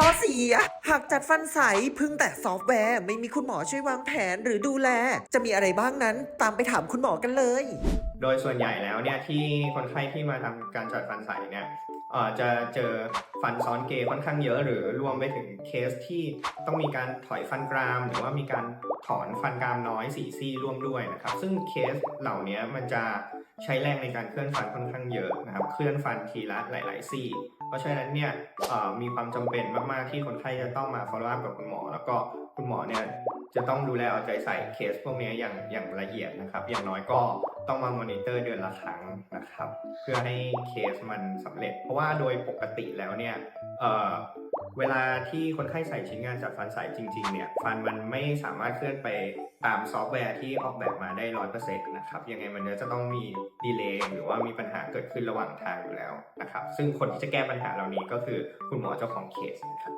ข้อเสีย หากจัดฟันใสพึ่งแต่ซอฟต์แวร์ไม่มีคุณหมอช่วยวางแผนหรือดูแล จะมีอะไรบ้างนั้นตามไปถามคุณหมอกันเลย โดยส่วนใหญ่แล้วเนี่ยที่คนไข้ที่มาทำการจัดฟันใสเนี่ยจะเจอฟันซ้อนเกย์ค่อนข้างเยอะหรือรวมไปถึงเคสที่ต้องมีการถอยฟันกราม หรือว่ามีการถอนฟันกรามน้อยสี่ซี่ร่วมด้วยนะครับ ซึ่งเคสเหล่านี้มันจะใช้แรงในการเคลื่อนฟันค่อนข้างเยอะนะครับ เคลื่อนฟันทีละหลาย ๆ ซี่ เพราะฉะนั้นเนี่ยมีความจำเป็นมาก ๆ ที่คนไข้จะต้องมา follow up กับคุณหมอ แล้วก็คุณหมอเนี่ยจะต้องดูแลเอาใจใส่เคสพวกนี้อย่างอย่างละเอียดนะครับ อย่างน้อยก็ ต้องมามอนิเตอร์เดือนละครั้งนะครับ เพื่อให้เคสมันสำเร็จ เพราะว่าโดยปกติแล้วเนี่ยเออเวลาที่คนไข้ใส่ชิ้นงานจัดฟันใส่จริงๆเนี่ยฟันมันไม่สามารถเคลื่อนไปตามซอฟต์แวร์ที่ออกแบบมาได้ร้อยเปอร์เซ็นต์นะครับยังไงมันจะต้องมีดีเลย์หรือว่ามีปัญหาเกิดขึ้นระหว่างทางอยู่แล้วนะครับ ซึ่งคนที่จะแก้ปัญหาเหล่านี้ก็คือคุณหมอเจ้าของเคสนะครับ